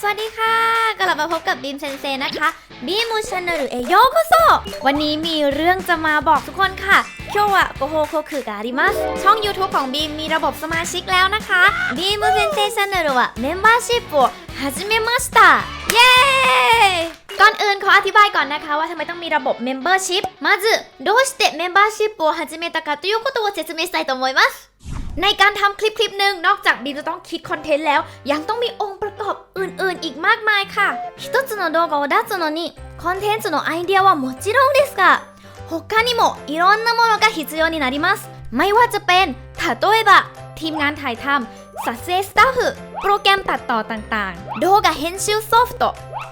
สวัสดีค่ะ กลับมาพบกับบีมเซนเซนะคะบีมูช n นลเอโยโกโซวันนี้มีเรื่องจะมาบอกทุกคนค่ะ今日はご報告がありますช่อง YouTube ของบีมมีระบบสมาชิกแล้วนะคะบีมูเซนเซチャンネルはメンバーシップを始めましたเย้ ก่อนอื่นขออธิบายก่อนนะคะว่าทำไมต้องมีระบบ Membership まずどうしてメンバーシップを始めたかということを説明したいと思います ในการทำคลิปคลิปหนึ่งนอกจากบีมจะต้องคิดคอนเทนต์แล้ว ยังต้องมีองค์ประกอบอื่นๆ อีกมากมายค่ะ一つの動画を出すのにコンテンツのアイデアはもちろんですが他にもいろんなものが必要になりますไม่ว่าจะเป็น例えばทีมงานถ่ายทำ撮影スタッフโปรแกรมตัดต่อต่างๆ動画編集ソフト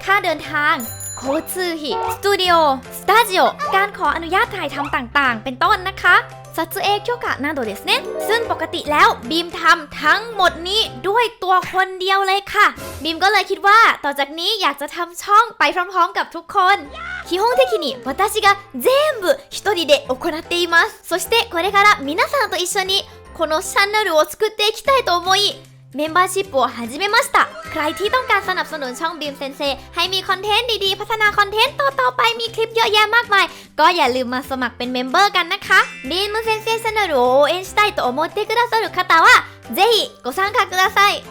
ค่าเดินทาง 交通費สตูดิโอสตาจิโอการขออนุญาตถ่ายทำต่างๆ เป็นต้นนะคะ撮影許可などですねซึ่งปกติแล้วบีมทำทั้งหมดนี้ด้วยตัวคนเดียวเลยค่ะ บีมก็เลยคิดว่าต่อจากนี้อยากจะทำช่องไปพร้อมๆกับทุกคน基本的に私が全部一人で行っていますそしてこれから皆さんと一緒にこのチャンネルを作っていきたいと思いメンバーシップを始めました ใครที่ต้องการสนับสนุนช่องบีมเซนเซให้มีคอนเทนต์ดีๆ พัฒนาคอนเทนต์ต่อๆไปมีคลิปเยอะแยะมากมาย ก็อย่าลืมมาสมัครเป็นเมมเบอร์กันนะคะบีมเซนเซチャンネルを応援したいと思ってくださる方はぜひご参加ください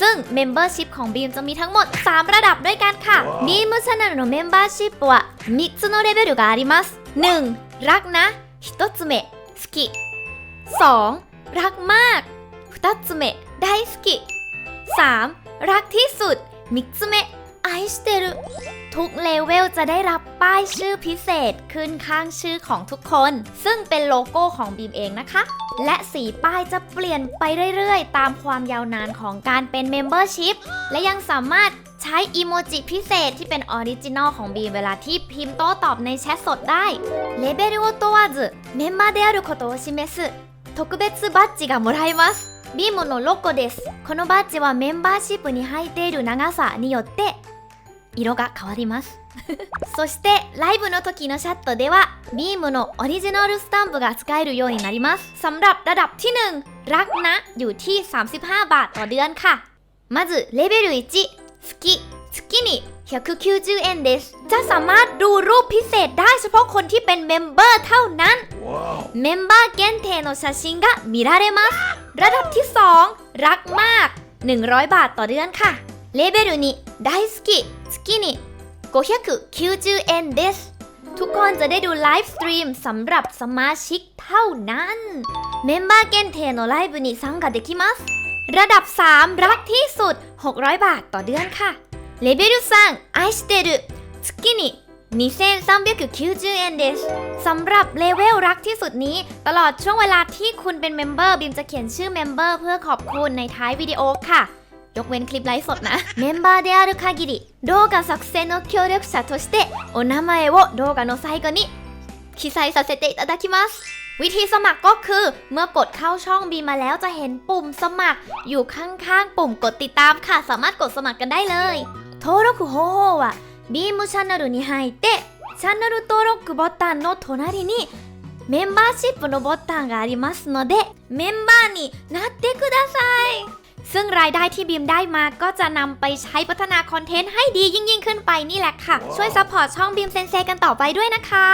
ซึ่งเมมเบอร์ชิพของบีมจะมีทั้งหมด 3 ระดับด้วยกันค่ะบีมチャンネルのメンバーシップは3つのレベルがあります1รักนะ1つ目好き2รักมาก2つ目大好き3 รักที่สุด3つ目愛してるทุกเลเวลจะได้รับป้ายชื่อพิเศษขึ้นข้างชื่อของทุกคน ซึ่งเป็นโลโก้ของบีมเองนะคะ และสีป้ายจะเปลี่ยนไปเรื่อยๆ ตามความยาวนานของการเป็นเมมเบอร์ชิพและยังสามารถใช้อีโมจิพิเศษที่เป็นออริจินอลของบีมเวลาที่พิมพ์โต้ตอบในแชทสดได้レベルを問わずメンバーであることを示す特別バッジがもらえます ビームのロコです。このバッジはメンバーシップに入っている長さによって色が変わります。そしてライブの時のシャットではビームのオリジナルスタンプが使えるようになります。สำหรับระดับที่ 1รักนะอยู่ที่ 35 บาทต่อเดือนค่ะ。まずレベル1好き月に190เอนเดสจะสามารถดูรูปพิเศษได้เฉพาะคนที่เป็นเมมเบอร์เท่านั้นเมมเบอร์เกนเทโนชาชิงกะมิราเรมัสระดับที่ 2 รักมาก 100 บาทต่อเดือนค่ะเลเวลนี้ไดสกิสกินี่590เอนเดสทุกคนจะได้ดูไลฟ์สตรีมสำหรับสมาชิกเท่านั้นเมมเบอร์เกนเทโนไลฟ์บุนิซังกัะเด้ที่มัสระดับ 3 รักที่สุด 600 บาทต่อเดือนค่ะ レベル3愛してる月に2390円ですสำหรับเลเวลรักที่สุดนี้ ตลอดช่วงเวลาที่คุณเป็นเมมเบอร์บิมจะเขียนชื่อเมมเบอร์เพื่อขอบคุณในท้ายวิดีโอค่ะ ยกเว้นคลิปไลฟ์สดนะ เมมเบอร์である限り動画作成の協力者としてお名前を動画の最後に記載させていただきますวิธีสมัครก็คือ เมื่อกดเข้าช่องบีมาแล้วจะเห็นปุ่มสมัคร อยู่ข้างๆ ปุ่มกดติดตามค่ะ สามารถกดสมัครกันได้เลย 登録方法はビームチャンネルに入ってチャンネル登録ボタンの隣にメンバーシップのボタンがありますのでメンバーになってくださいซึ่งรายได้ที่บีมได้มาก็จะนำไปใช้พัฒนาคอนเทนต์ให้ดียิ่งยิ่งๆขึ้นไปนี่แหละค่ะ ช่วยซัพพอร์ตช่องบีมเซนเซกันต่อไปด้วยนะคะ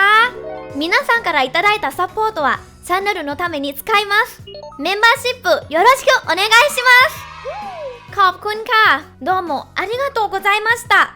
皆さんからいただいたサポートはチャンネルのために使いますメンバーシップよろしくお願いします ขอบคุณค่ะどうもありがとうございました